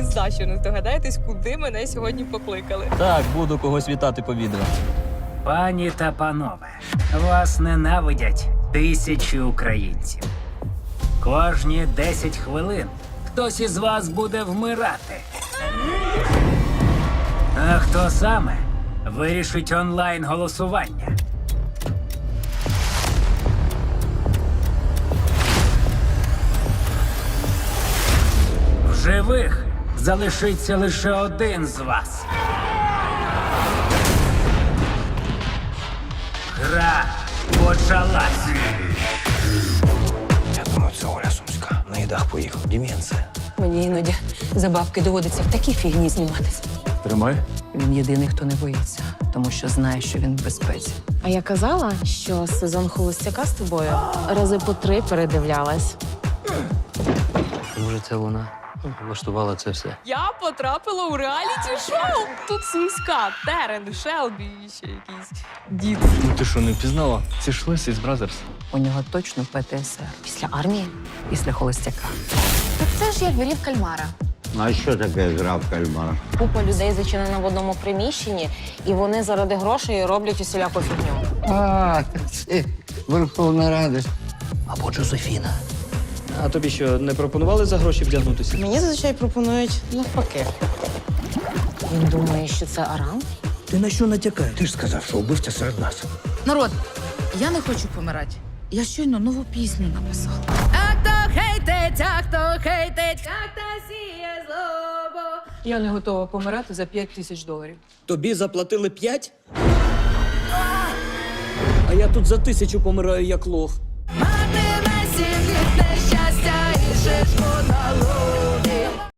ні за що не здогадаєтесь, куди мене сьогодні покликали. Так, буду когось вітати по відео. Пані та панове, вас ненавидять тисячі українців. Кожні 10 хвилин хтось із вас буде вмирати. А хто саме вирішить онлайн голосування? В живих залишиться лише один з вас. Гра почалась. Я думаю, це Оля Сумська. На їдах поїхав. Деменція. Мені іноді за бабки доводиться в такій фігні зніматися. Тримай. Він єдиний, хто не боїться, тому що знає, що він в безпеці. А я казала, що сезон холостяка з тобою рази по три передивлялась. Може, це вона влаштувала це все. Я потрапила у реаліті шоу. Тут сумська, Терен, Шелбі і ще якийсь дід. Ну ти що, не впізнала? Це ж Лесі з Бразерс. У нього точно ПТСР. Після армії. Після холостяка. Так це ж як грів кальмара. А що таке гра в кальмар? Купа людей зачинена в одному приміщенні, і вони заради грошей роблять усіляку фігню. А, це Верховна Рада. Або Джозефіна. А тобі що, не пропонували за гроші вдягнутися? Мені зазвичай пропонують навпаки. Він думає, що це Арам? Ти на що натякаєш? Ти ж сказав, що вбивця серед нас. Народ, я не хочу помирати. Я щойно нову пісню написала. Я не готова помирати за 5 тисяч доларів. Тобі заплатили п'ять? А я тут за тисячу помираю як лох.